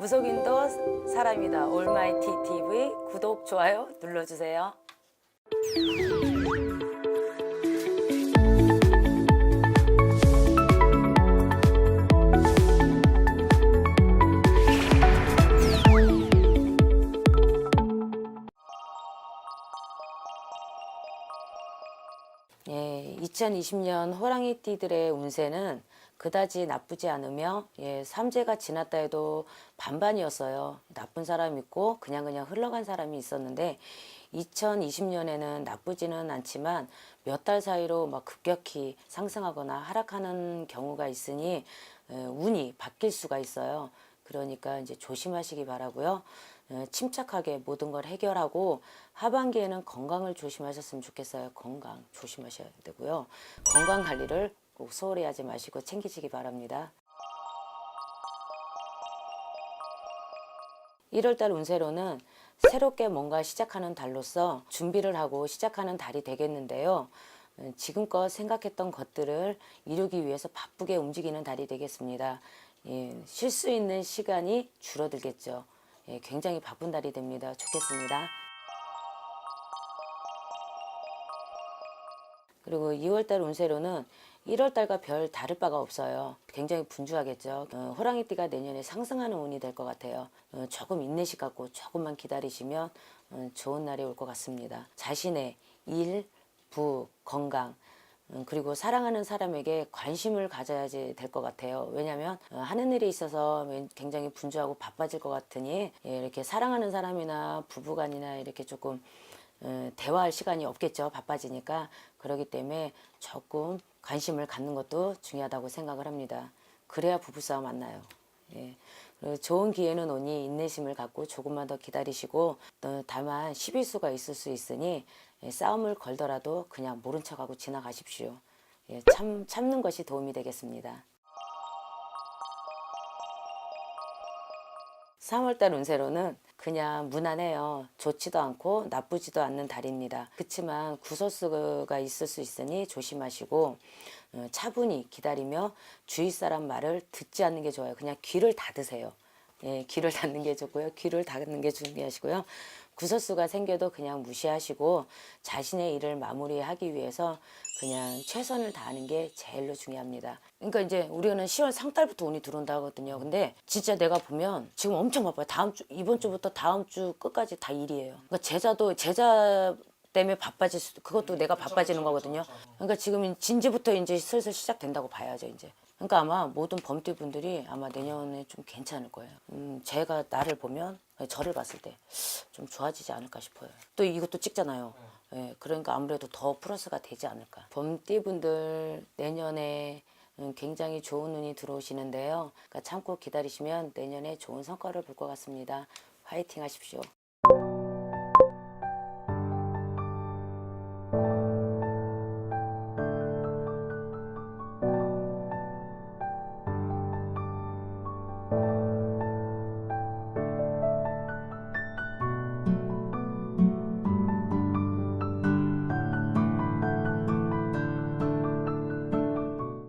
무속인도 사람이다 올마이티 TV 구독 좋아요 눌러주세요. 예, 2020년 호랑이띠들의 운세는 그다지 나쁘지 않으며 예, 삼재가 지났다 해도 반반이었어요. 나쁜 사람 있고 그냥 그냥 흘러간 사람이 있었는데 2020년에는 나쁘지는 않지만 몇 달 사이로 막 급격히 상승하거나 하락하는 경우가 있으니 예, 운이 바뀔 수가 있어요. 그러니까 이제 조심하시기 바라고요. 에, 침착하게 모든 걸 해결하고 하반기에는 건강을 조심하셨으면 좋겠어요. 건강 조심하셔야 되고요. 건강 관리를 꼭 소홀히 하지 마시고 챙기시기 바랍니다. 1월달 운세로는 새롭게 뭔가 시작하는 달로서 준비를 하고 시작하는 달이 되겠는데요. 음, 지금껏 생각했던 것들을 이루기 위해서 바쁘게 움직이는 달이 되겠습니다. 예, 쉴 수 있는 시간이 줄어들겠죠. 예, 굉장히 바쁜 달이 됩니다. 좋겠습니다. 그리고 2월달 운세로는 1월달과 별 다를 바가 없어요. 굉장히 분주하겠죠. 어, 호랑이띠가 내년에 상승하는 운이 될 것 같아요. 어, 조금 인내심 갖고 조금만 기다리시면 어, 좋은 날이 올 것 같습니다. 자신의 일, 부, 건강, 음, 그리고 사랑하는 사람에게 관심을 가져야지 될 것 같아요. 왜냐하면 어, 하는 일에 있어서 굉장히 분주하고 바빠질 것 같으니 예, 이렇게 사랑하는 사람이나 부부간이나 이렇게 조금 어, 대화할 시간이 없겠죠. 바빠지니까. 그러기 때문에 조금 관심을 갖는 것도 중요하다고 생각을 합니다. 그래야 부부싸움 안 나요. 예. 좋은 기회는 오니 인내심을 갖고 조금만 더 기다리시고 또 다만 시비수가 있을 수 있으니 예, 싸움을 걸더라도 그냥 모른 척하고 지나가십시오. 예, 참, 참는 것이 도움이 되겠습니다. 3월달 운세로는 그냥 무난해요. 좋지도 않고 나쁘지도 않는 달입니다. 그렇지만 구설수가 있을 수 있으니 조심하시고 어, 차분히 기다리며 주위 사람 말을 듣지 않는 게 좋아요. 그냥 귀를 닫으세요. 예, 귀를 닫는 게 좋고요. 귀를 닫는 게 중요하시고요. 구설수가 생겨도 그냥 무시하시고 자신의 일을 마무리하기 위해서 그냥 최선을 다하는 게 제일로 중요합니다. 그러니까 이제 우리는 10월 상달부터 운이 들어온다 하거든요. 근데 진짜 내가 보면 지금 엄청 바빠요. 다음 주 이번 주부터 다음 주 끝까지 다 일이에요. 그러니까 제자도 제자 때문에 바빠질 수도 그것도 내가 바빠지는 거거든요. 그러니까 지금 진지부터 이제 슬슬 시작된다고 봐야죠, 이제. 그러니까 아마 모든 범띠 분들이 아마 내년에 좀 괜찮을 거예요. 음, 제가 나를 보면 저를 봤을 때 좀 좋아지지 않을까 싶어요. 또 이것도 찍잖아요. 네. 예, 그러니까 아무래도 더 플러스가 되지 않을까. 범띠 분들 내년에 음, 굉장히 좋은 운이 들어오시는데요. 그러니까 참고 기다리시면 내년에 좋은 성과를 볼 것 같습니다. 화이팅 하십시오.